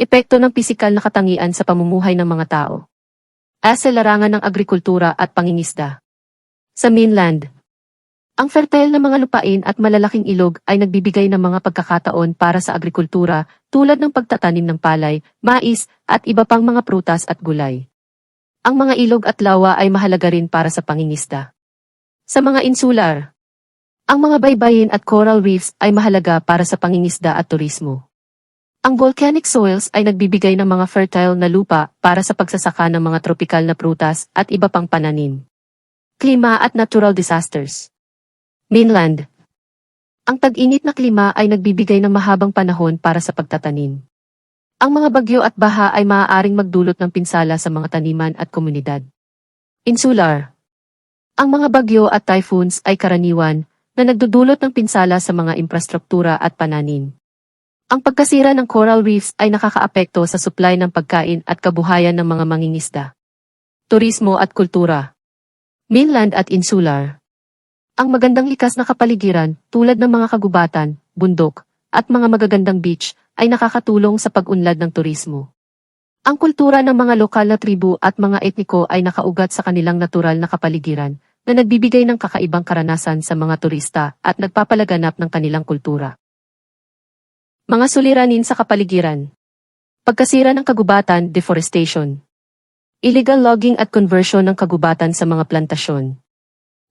Epekto ng pisikal na katangian sa pamumuhay ng mga tao. As sa larangan ng agrikultura at pangingisda. Sa mainland, ang fertile na mga lupain at malalaking ilog ay nagbibigay ng mga pagkakataon para sa agrikultura tulad ng pagtatanim ng palay, mais, at iba pang mga prutas at gulay. Ang mga ilog at lawa ay mahalaga rin para sa pangingisda. Sa mga insular, ang mga baybayin at coral reefs ay mahalaga para sa pangingisda at turismo. Ang volcanic soils ay nagbibigay ng mga fertile na lupa para sa pagsasaka ng mga tropikal na prutas at iba pang pananim. Klima at natural disasters. Mainland. Ang tag-init na klima ay nagbibigay ng mahabang panahon para sa pagtatanim. Ang mga bagyo at baha ay maaaring magdulot ng pinsala sa mga taniman at komunidad. Insular. Ang mga bagyo at typhoons ay karaniwan na nagdudulot ng pinsala sa mga infrastruktura at pananim. Ang pagkasira ng coral reefs ay nakakaapekto sa supply ng pagkain at kabuhayan ng mga mangingisda. Turismo at kultura. Mainland at insular. Ang magandang likas na kapaligiran tulad ng mga kagubatan, bundok, at mga magagandang beach ay nakakatulong sa pag-unlad ng turismo. Ang kultura ng mga lokal na tribu at mga etniko ay nakaugat sa kanilang natural na kapaligiran na nagbibigay ng kakaibang karanasan sa mga turista at nagpapalaganap ng kanilang kultura. Mga suliranin sa kapaligiran. Pagkasira ng kagubatan, deforestation. Illegal logging at conversion ng kagubatan sa mga plantasyon.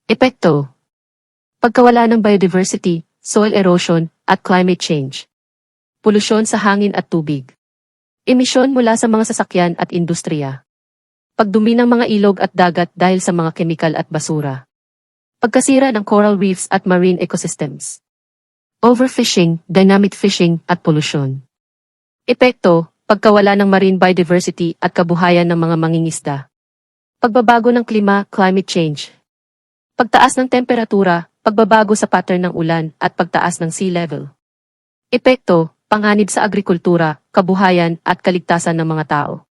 Epekto. Pagkawala ng biodiversity, soil erosion, at climate change. Polusyon sa hangin at tubig. Emisyon mula sa mga sasakyan at industriya. Pagdumi ng mga ilog at dagat dahil sa mga kemikal at basura. Pagkasira ng coral reefs at marine ecosystems. Overfishing, dynamic fishing, at polusyon. Epekto, pagkawala ng marine biodiversity at kabuhayan ng mga mangingisda. Pagbabago ng klima, climate change. Pagtaas ng temperatura, pagbabago sa pattern ng ulan, at pagtaas ng sea level. Epekto, panganib sa agrikultura, kabuhayan, at kaligtasan ng mga tao.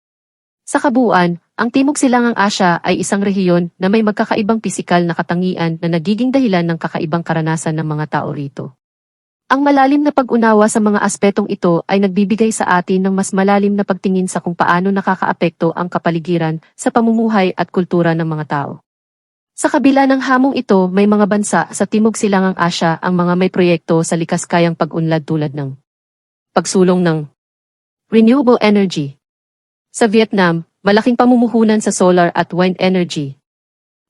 Sa kabuuan, ang Timog Silangang Asya ay isang rehiyon na may magkakaibang pisikal na katangian na nagiging dahilan ng kakaibang karanasan ng mga tao rito. Ang malalim na pag-unawa sa mga aspetong ito ay nagbibigay sa atin ng mas malalim na pagtingin sa kung paano nakakaapekto ang kapaligiran sa pamumuhay at kultura ng mga tao. Sa kabila ng hamong ito, may mga bansa sa Timog Silangang Asya ang mga may proyekto sa likas kayang pag-unlad tulad ng pagsulong ng renewable energy. Sa Vietnam, malaking pamumuhunan sa solar at wind energy.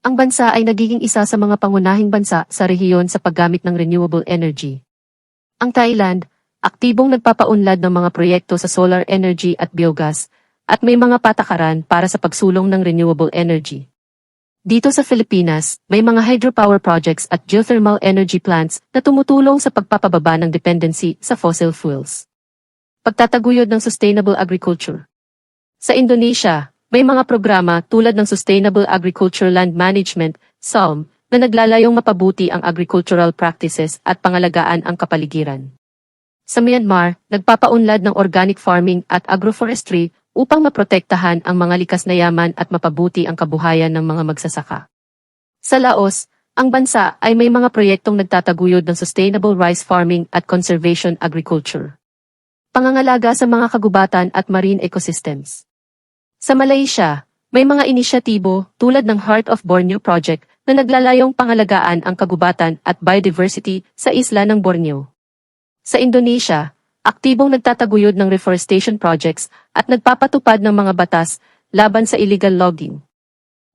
Ang bansa ay nagiging isa sa mga pangunahing bansa sa rehiyon sa paggamit ng renewable energy. Ang Thailand, aktibong nagpapaunlad ng mga proyekto sa solar energy at biogas, at may mga patakaran para sa pagsulong ng renewable energy. Dito sa Pilipinas, may mga hydropower projects at geothermal energy plants na tumutulong sa pagpapababa ng dependency sa fossil fuels. Pagtataguyod ng sustainable agriculture. Sa Indonesia, may mga programa tulad ng Sustainable Agriculture Land Management, SALM, na naglalayong mapabuti ang agricultural practices at pangalagaan ang kapaligiran. Sa Myanmar, nagpapaunlad ng organic farming at agroforestry upang maprotektahan ang mga likas na yaman at mapabuti ang kabuhayan ng mga magsasaka. Sa Laos, ang bansa ay may mga proyektong nagtataguyod ng sustainable rice farming at conservation agriculture. Pangangalaga sa mga kagubatan at marine ecosystems. Sa Malaysia, may mga inisyatibo tulad ng Heart of Borneo Project na naglalayong pangalagaan ang kagubatan at biodiversity sa isla ng Borneo. Sa Indonesia, aktibong nagtataguyod ng reforestation projects at nagpapatupad ng mga batas laban sa illegal logging.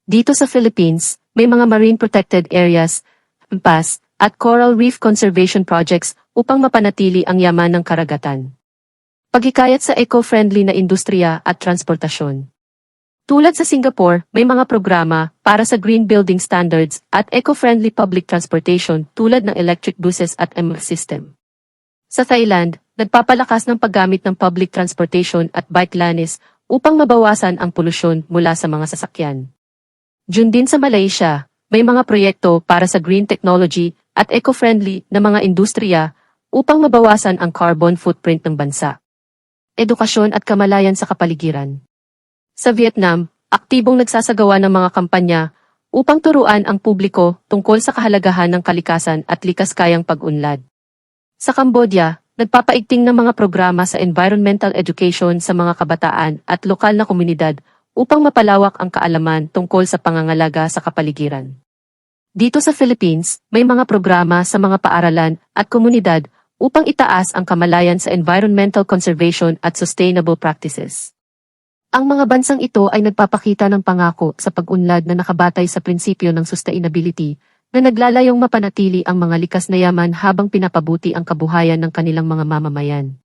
Dito sa Philippines, may mga marine protected areas, PAS, at coral reef conservation projects upang mapanatili ang yaman ng karagatan. Paghikayat sa eco-friendly na industriya at transportasyon. Tulad sa Singapore, may mga programa para sa green building standards at eco-friendly public transportation tulad ng electric buses at MR system. Sa Thailand, nagpapalakas ng paggamit ng public transportation at bike lanes upang mabawasan ang polusyon mula sa mga sasakyan. Diyon din sa Malaysia, may mga proyekto para sa green technology at eco-friendly na mga industriya upang mabawasan ang carbon footprint ng bansa. Edukasyon at kamalayan sa kapaligiran. Sa Vietnam, aktibong nagsasagawa ng mga kampanya upang turuan ang publiko tungkol sa kahalagahan ng kalikasan at likas kayang pag-unlad. Sa Cambodia, nagpapaigting ng mga programa sa environmental education sa mga kabataan at lokal na komunidad upang mapalawak ang kaalaman tungkol sa pangangalaga sa kapaligiran. Dito sa Philippines, may mga programa sa mga paaralan at komunidad upang itaas ang kamalayan sa environmental conservation at sustainable practices. Ang mga bansang ito ay nagpapakita ng pangako sa pag-unlad na nakabatay sa prinsipyo ng sustainability na naglalayong mapanatili ang mga likas na yaman habang pinapabuti ang kabuhayan ng kanilang mga mamamayan.